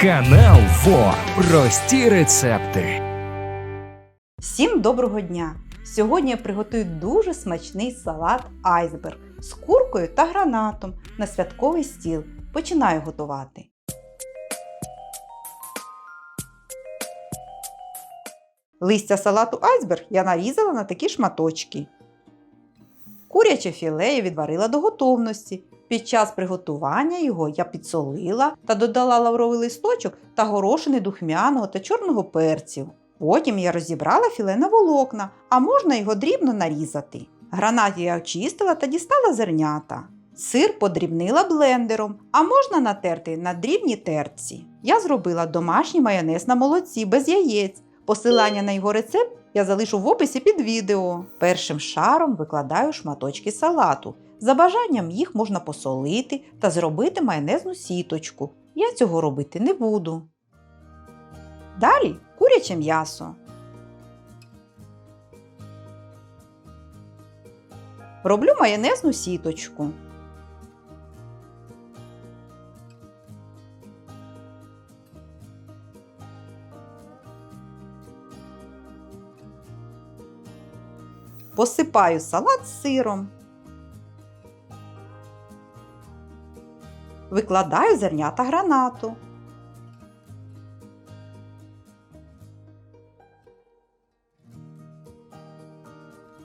Канал ФО. Прості рецепти. Всім доброго дня! Сьогодні я приготую дуже смачний салат айсберг з куркою та гранатом на святковий стіл. Починаю готувати. Листя салату айсберг я нарізала на такі шматочки. Куряче філе я відварила до готовності. Під час приготування його я підсолила та додала лавровий листочок та горошини духмяного та чорного перців. Потім я розібрала філе на волокна, а можна його дрібно нарізати. Гранат я очистила та дістала зернята. Сир подрібнила блендером, а можна натерти на дрібній терці. Я зробила домашній майонез на молоці без яєць. Посилання на його рецепт я залишу в описі під відео. Першим шаром викладаю шматочки салату. За бажанням їх можна посолити та зробити майонезну сіточку. Я цього робити не буду. Далі куряче м'ясо. Роблю майонезну сіточку. Посипаю салат сиром. Викладаю зернята гранату.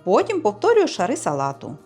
Потім повторюю шари салату.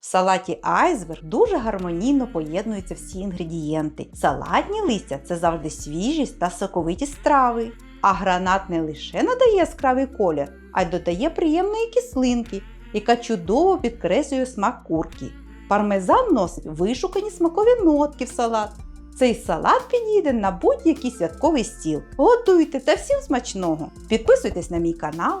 В салаті айсберг дуже гармонійно поєднуються всі інгредієнти. Салатні листя це завжди свіжість та соковиті страви. А гранат не лише надає яскравий колір, а й додає приємної кислинки, яка чудово підкреслює смак курки. Пармезан носить вишукані смакові нотки в салат. Цей салат підійде на будь-який святковий стіл. Готуйте та всім смачного! Підписуйтесь на мій канал,